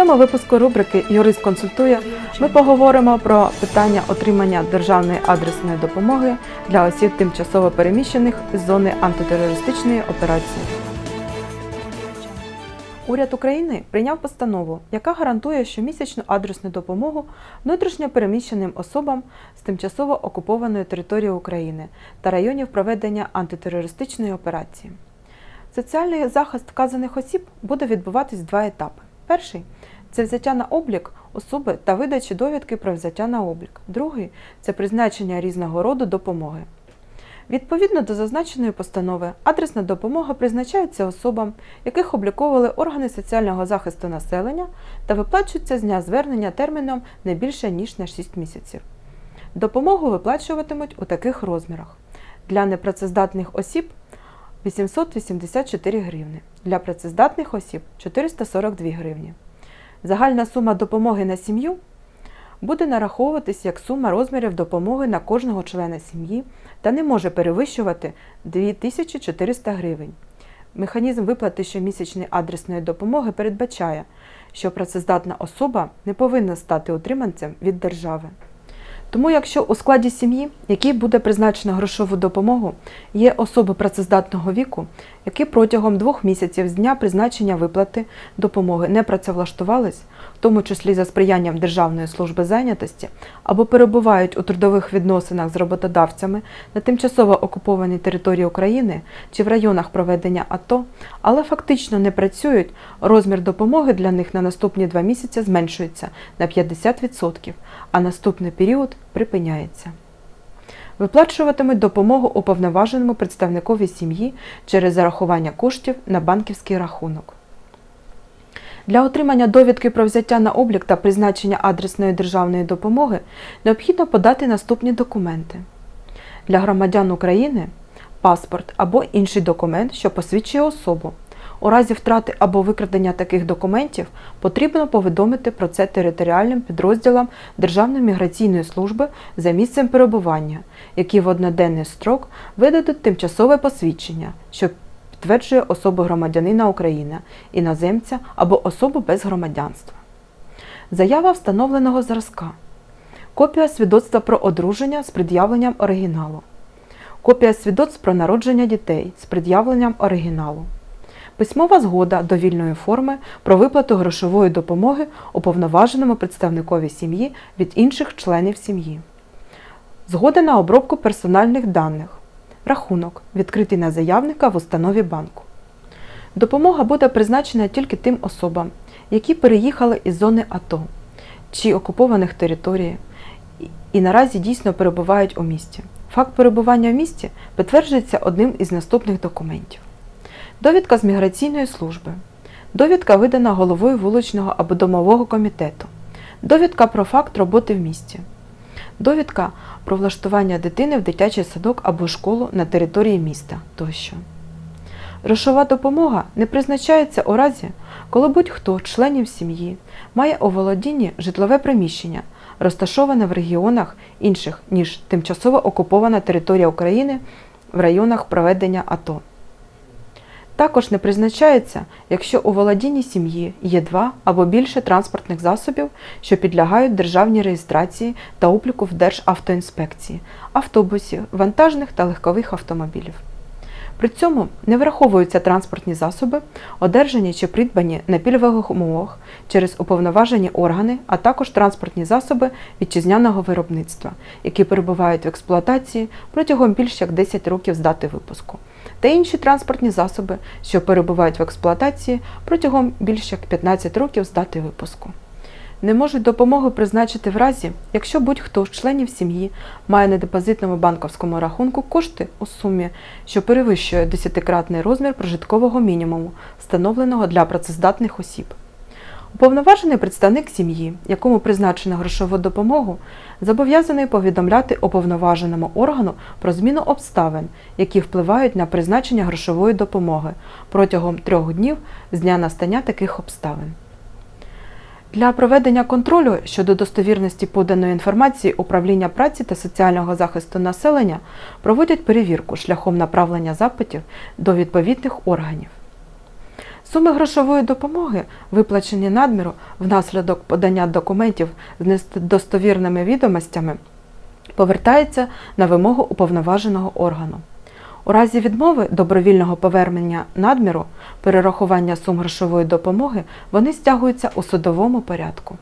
Цьому випуску рубрики Юрист консультує ми поговоримо про питання отримання державної адресної допомоги для осіб тимчасово переміщених з зони антитерористичної операції. Уряд України прийняв постанову, яка гарантує щомісячну адресну допомогу внутрішньо переміщеним особам з тимчасово окупованої території України та районів проведення антитерористичної операції. Соціальний захист вказаних осіб буде відбуватись в два етапи. Перший це взяття на облік особи та видачі довідки про взяття на облік. Другий це призначення різного роду допомоги. Відповідно до зазначеної постанови, адресна допомога призначається особам, яких обліковували органи соціального захисту населення та виплачується з дня звернення терміном не більше ніж на 6 місяців. Допомогу виплачуватимуть у таких розмірах: для непрацездатних осіб 884 гривни, для працездатних осіб 442 гривні. Загальна сума допомоги на сім'ю буде нараховуватись як сума розмірів допомоги на кожного члена сім'ї та не може перевищувати 2400 гривень. Механізм виплати щомісячної адресної допомоги передбачає, що працездатна особа не повинна стати утриманцем від держави. Тому, якщо у складі сім'ї, якій буде призначено грошову допомогу, є особи працездатного віку, які протягом двох місяців з дня призначення виплати допомоги не працевлаштувались, тому числі за сприянням Державної служби зайнятості, або перебувають у трудових відносинах з роботодавцями на тимчасово окупованій території України чи в районах проведення АТО, але фактично не працюють, розмір допомоги для них на наступні два місяці зменшується на 50%, а наступний період припиняється. Виплачуватимуть допомогу уповноваженому представникові сім'ї через зарахування коштів на банківський рахунок. Для отримання довідки про взяття на облік та призначення адресної державної допомоги необхідно подати наступні документи. Для громадян України паспорт або інший документ, що посвідчує особу. У разі втрати або викрадення таких документів потрібно повідомити про це територіальним підрозділам Державної міграційної служби за місцем перебування, які в одноденний строк видадуть тимчасове посвідчення, що підтверджує особу громадянина України, іноземця або особу без громадянства. Заява встановленого зразка. Копія свідоцтва про одруження з пред'явленням оригіналу. Копія свідоцтв про народження дітей з пред'явленням оригіналу. Письмова згода довільної форми про виплату грошової допомоги уповноваженому представникові сім'ї від інших членів сім'ї. Згода на обробку персональних даних. Рахунок, відкритий на заявника в установі банку. Допомога буде призначена тільки тим особам, які переїхали із зони АТО чи окупованих територій і- наразі дійсно перебувають у місті. Факт перебування в місті підтверджується одним із наступних документів. Довідка з міграційної служби. Довідка видана головою вуличного або домового комітету. Довідка про факт роботи в місті. Довідка про влаштування дитини в дитячий садок або школу на території міста тощо. Грошова допомога не призначається у разі, коли будь-хто членів сім'ї має у володінні житлове приміщення, розташоване в регіонах інших, ніж тимчасово окупована територія України в районах проведення АТО. Також не призначається, якщо у володінні сім'ї є два або більше транспортних засобів, що підлягають державній реєстрації та обліку в Державтоінспекції, автобусів, вантажних та легкових автомобілів. При цьому не враховуються транспортні засоби, одержані чи придбані на пільгових умовах через уповноважені органи, а також транспортні засоби вітчизняного виробництва, які перебувають в експлуатації протягом більш як 10 років з дати випуску, та інші транспортні засоби, що перебувають в експлуатації протягом більш як 15 років з дати випуску. Не можуть допомогу призначити в разі, якщо будь-хто з членів сім'ї має на депозитному банківському рахунку кошти у сумі, що перевищує 10-кратний розмір прожиткового мінімуму, встановленого для працездатних осіб. Уповноважений представник сім'ї, якому призначено грошову допомогу, зобов'язаний повідомляти уповноваженому органу про зміну обставин, які впливають на призначення грошової допомоги протягом трьох днів з дня настання таких обставин. Для проведення контролю щодо достовірності поданої інформації управління праці та соціального захисту населення проводять перевірку шляхом направлення запитів до відповідних органів. Суми грошової допомоги, виплачені надміру внаслідок подання документів з недостовірними відомостями, повертаються на вимогу уповноваженого органу. У разі відмови добровільного повернення надміру, перерахування сум грошової допомоги, вони стягуються у судовому порядку.